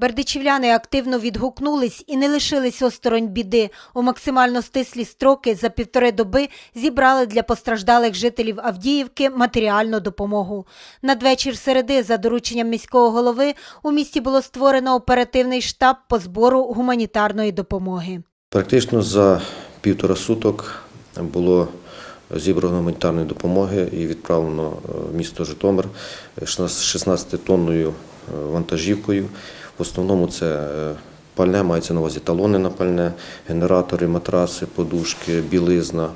Бердичівляни активно відгукнулись і не лишились осторонь біди. У максимально стислі строки за півтори доби зібрали для постраждалих жителів Авдіївки матеріальну допомогу. Надвечір середи, за дорученням міського голови, у місті було створено оперативний штаб по збору гуманітарної допомоги. Практично за півтора суток було зібрано гуманітарної допомоги і відправлено е, в місто Житомир 16-тонною вантажівкою. В основному це е, пальне, мається на увазі талони на пальне, генератори, матраси, подушки, білизна,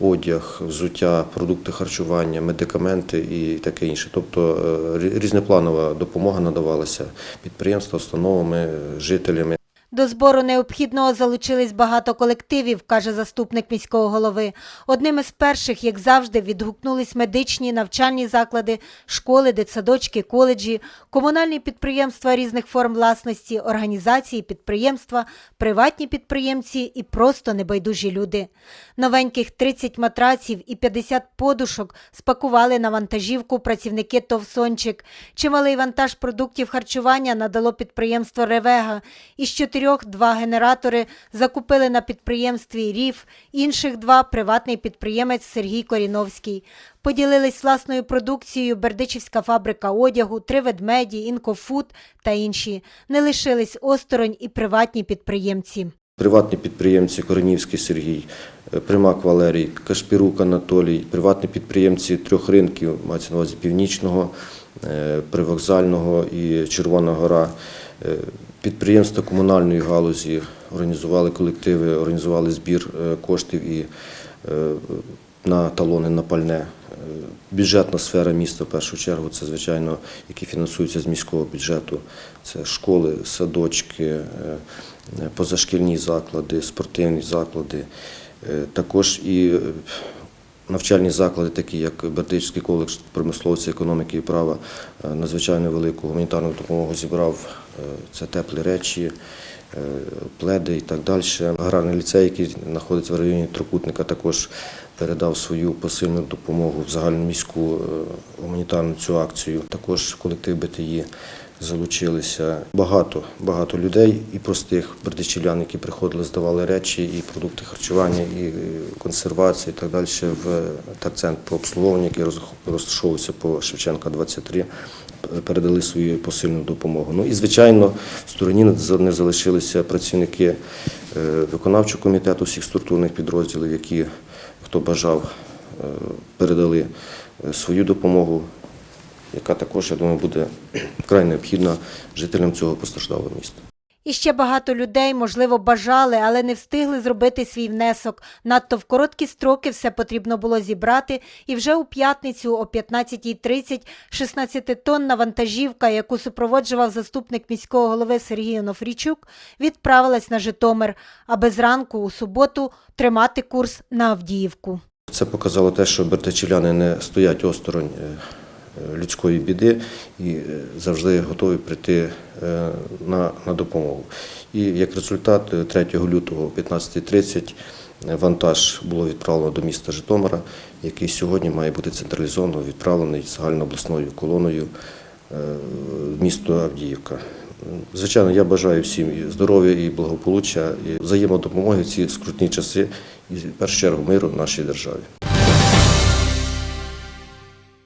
одяг, взуття, продукти харчування, медикаменти і таке інше. Тобто е, різнопланова допомога надавалася підприємствам, установами, е, жителями. До збору необхідного залучились багато колективів, каже заступник міського голови. Одним із перших, як завжди, відгукнулись медичні навчальні заклади, школи, дитсадочки, коледжі, комунальні підприємства різних форм власності, організації, підприємства, приватні підприємці і просто небайдужі люди. Новеньких 30 матраців і 50 подушок спакували на вантажівку працівники ТОВ «Сончик». Чималий вантаж продуктів харчування надало підприємство «Ревега». Із чотирьох два генератори закупили на підприємстві «Ріф», інших два – приватний підприємець Сергій Коріновський. Поділились власною продукцією Бердичівська фабрика одягу, «Три ведмеді», «Інкофуд» та інші. Не лишились осторонь і приватні підприємці. Приватні підприємці Коренівський Сергій, е, Примак Валерій, Кашпірук Анатолій, приватні підприємці трьох ринків, мається на увазі Північного, е, Привокзального і Червона Гора. Підприємства комунальної галузі організували колективи, організували збір е, коштів і е, на талони на пальне. Е, Бюджетна сфера міста в першу чергу це, звичайно, які фінансуються з міського бюджету. Це школи, садочки, позашкільні заклади, спортивні заклади. Також і навчальні заклади, такі як Бердичівський коледж промисловості, економіки і права, е, надзвичайно велику гуманітарну допомогу зібрав. Е, Це теплі речі, е, пледи і так далі. Аграрний ліцей, який знаходиться в районі Трокутника, також передав свою посильну допомогу в загальноміську е, гуманітарну цю акцію. Також колектив БТІ залучилися багато, багато людей і простих бердичівлян, які приходили, здавали речі, і продукти харчування, і е, консервації, і так далі в терцентр по обслуговуванню, який роз- розташовується по Шевченка 23, передали свою посильну допомогу. Ну і звичайно, в стороні не за- не залишилися працівники е, виконавчого комітету всіх структурних підрозділів, які хто бажав, е, передали е, свою допомогу, яка також, я думаю, буде вкрай необхідна жителям цього постраждалого міста. І ще багато людей, можливо, бажали, але не встигли зробити свій внесок. Надто в короткі строки все потрібно було зібрати, і вже у п'ятницю о 15.30 16-тонна вантажівка, яку супроводжував заступник міського голови Сергій Онофрійчук, відправилась на Житомир, аби зранку у суботу тримати курс на Авдіївку. Це показало те, що бертачівляни не стоять осторонь е, людської біди і е, завжди готові прийти е, на, на допомогу. І як результат, е, 3 лютого о 15.30 вантаж було відправлено до міста Житомира, який сьогодні має бути централізовано відправлений загальнообласною колоною е, в місто Авдіївка. Звичайно, я бажаю всім здоров'я і благополуччя, і взаємодопомоги в ці скрутні часи, і в першу чергу миру нашій державі.